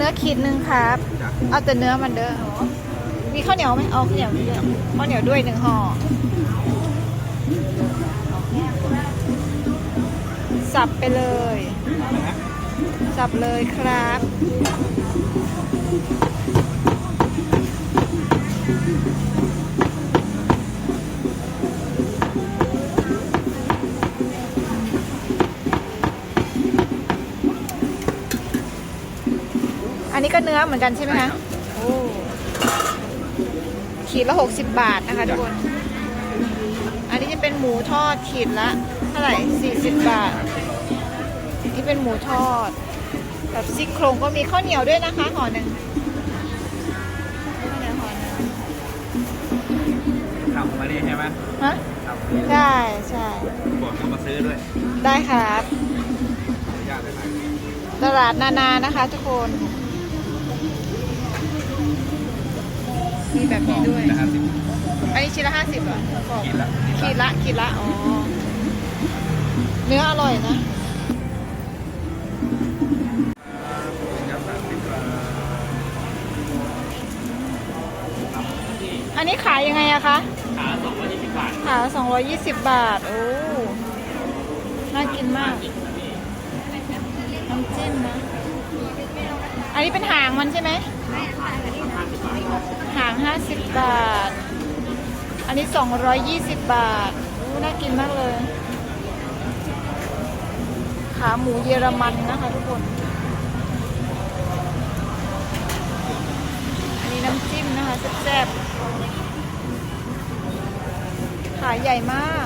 นื้อขีดหนึ่งครับจ้ะเอาแต่เนื้อมันเด้อมีข้าวเหนียวไหมเอาข้าวเหนียวด้วยข้าวเหนียวด้วยหนึ่งห่อสับไปเลยนะฮะสับเลยครับ อันนี้ก็เนื้อเหมือนกันใช่ไหมคะโอ้ขีดละหกสิบบาทนะคะทุกคน อันนี้จะเป็นหมูทอดขีดละเท่าไหร่สี่สิบบาท นี่เป็นหมูทอดแบบซี่โครงก็มีข้าวเหนียวด้วยนะคะห่อหนึ่งข้าวเหนียวห่อหนึ่งขับมานี่ใช่ไหมฮะขับมานี่ใช่ใช่บอกเขามาซื้อด้วย ได้ครับขออนุญาตได้ไหมตลาดนานานะคะทุกคน มีแบบนี้ด้วย นะฮะสิบอันนี้ชิ้นละห้าสิบเหรอขีดละขีดละขีดละ อ๋อ เนื้ออร่อยนะยับสามสิบบาทอันนี้ขายยังไงอะคะ ขาสองร้อยยี่สิบบาทขาสองร้อยยี่สิบบาท โอ้ น่ากินมาก น้ำจิ้มนะ อันนี้เป็นหางมันใช่ไหมหางห้าสิบบาท อันนี้สองร้อยยี่สิบบาทน่ากินมากเลย ขาหมูเยอรมันนะคะทุกคน อันนี้น้ำจิ้มนะคะแซ่บๆขาใหญ่มาก